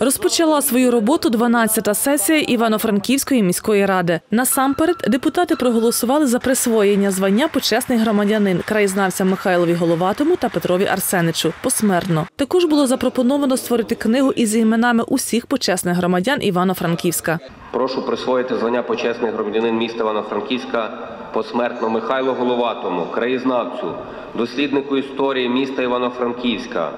Розпочала свою роботу 12-та сесія Івано-Франківської міської ради. Насамперед депутати проголосували за присвоєння звання почесний громадянин краєзнавцям Михайлові Головатому та Петрові Арсеничу посмертно. Також було запропоновано створити книгу із іменами усіх почесних громадян Івано-Франківська. Прошу присвоїти звання почесний громадянин міста Івано-Франківська посмертно Михайлу Головатому, краєзнавцю, досліднику історії міста Івано-Франківська.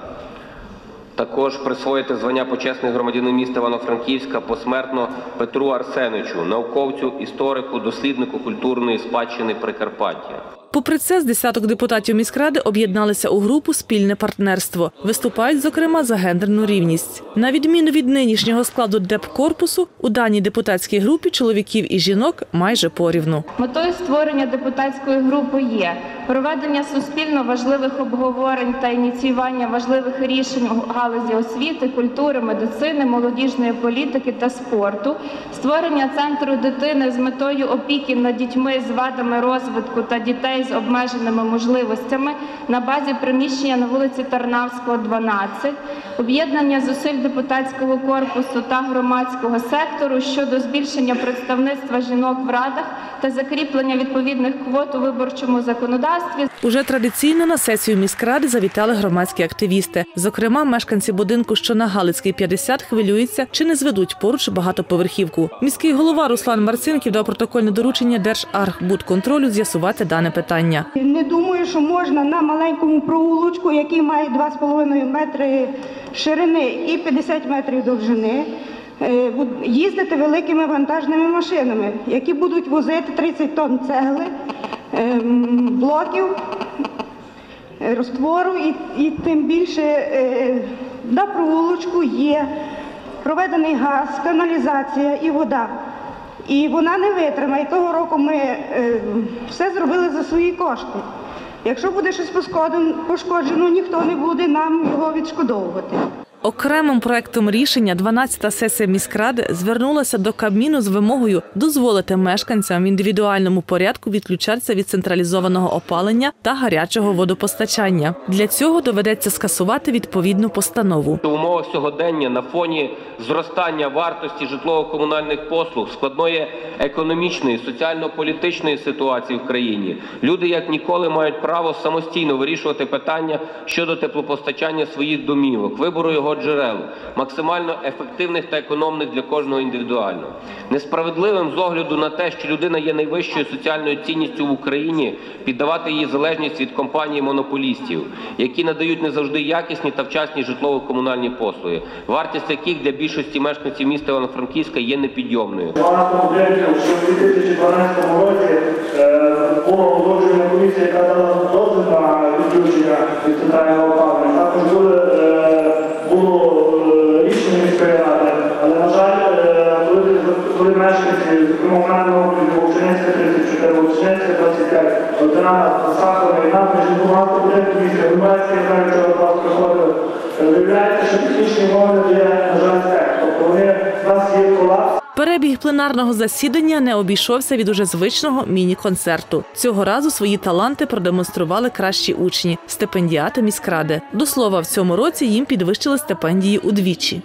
Також присвоїти звання почесний громадянин міста Івано-Франківська посмертно Петру Арсеничу, науковцю, історику, досліднику культурної спадщини Прикарпаття. Попри це, з десяток депутатів міськради об'єдналися у групу Спільне партнерство. Виступають, зокрема, за гендерну рівність. На відміну від нинішнього складу депкорпусу, у даній депутатській групі чоловіків і жінок майже порівну. Метою створення депутатської групи є проведення суспільно важливих обговорень та ініціювання важливих рішень у галузі освіти, культури, медицини, молодіжної політики та спорту, створення центру дитини з метою опіки над дітьми з вадами розвитку та дітей з обмеженими можливостями на базі приміщення на вулиці Тарнавського, 12, об'єднання зусиль депутатського корпусу та громадського сектору щодо збільшення представництва жінок в радах та закріплення відповідних квот у виборчому законодавстві. Уже традиційно на сесію міськради завітали громадські активісти. Зокрема, мешканці будинку, що на Галицькій 50, хвилюються, чи не зведуть поруч багатоповерхівку. Міський голова Руслан Марцинків дав протокольне доручення Держархбудконтролю з'ясувати дане питання. Не думаю, що можна на маленькому провулочку, який має 2,5 метри ширини і 50 метрів довжини, е, їздити великими вантажними машинами, які будуть возити 30 тонн цегли, ем, блоків, е, розтвору і, і тим більше е, на провулочку є проведений газ, каналізація і вода. І вона не витримає. Того року ми е, все зробили за свої кошти. Якщо буде щось пошкоджено, ніхто не буде нам його відшкодовувати. Окремим проектом рішення 12-та сесія міськради звернулася до Кабміну з вимогою дозволити мешканцям в індивідуальному порядку відключатися від централізованого опалення та гарячого водопостачання. Для цього доведеться скасувати відповідну постанову. В умовах сьогодення на фоні зростання вартості житлово-комунальних послуг, складної економічної, соціально-політичної ситуації в країні, люди як ніколи мають право самостійно вирішувати питання щодо теплопостачання своїх домівок, вибору його джерел, максимально ефективних та економних для кожного індивідуально. Несправедливим з огляду на те, що людина є найвищою соціальною цінністю в Україні, піддавати її залежність від компаній монополістів, які надають не завжди якісні та вчасні житлово-комунальні послуги, вартість яких для більшості мешканців міста Івано-Франківська є непідйомною. Вовчинецька 34, Вовчинецька 25, Одина, Сахарова і Набережні, багато будинків міська, Гумбецька, знаю, що вас приходили. Виявляється, що технічний огляд є, на жаль, так. Тобто вони, в нас є колапс. Перебіг пленарного засідання не обійшовся від уже звичного міні-концерту. Цього разу свої таланти продемонстрували кращі учні стипендіати міськради. До слова, в цьому році їм підвищили стипендії удвічі.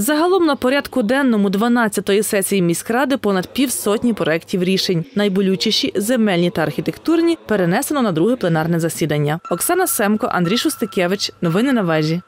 Загалом на порядку денному 12-ї сесії міськради понад півсотні проєктів рішень. Найболючіші земельні та архітектурні перенесено на друге пленарне засідання. Оксана Семко, Андрій Шустикевич. Новини на вежі.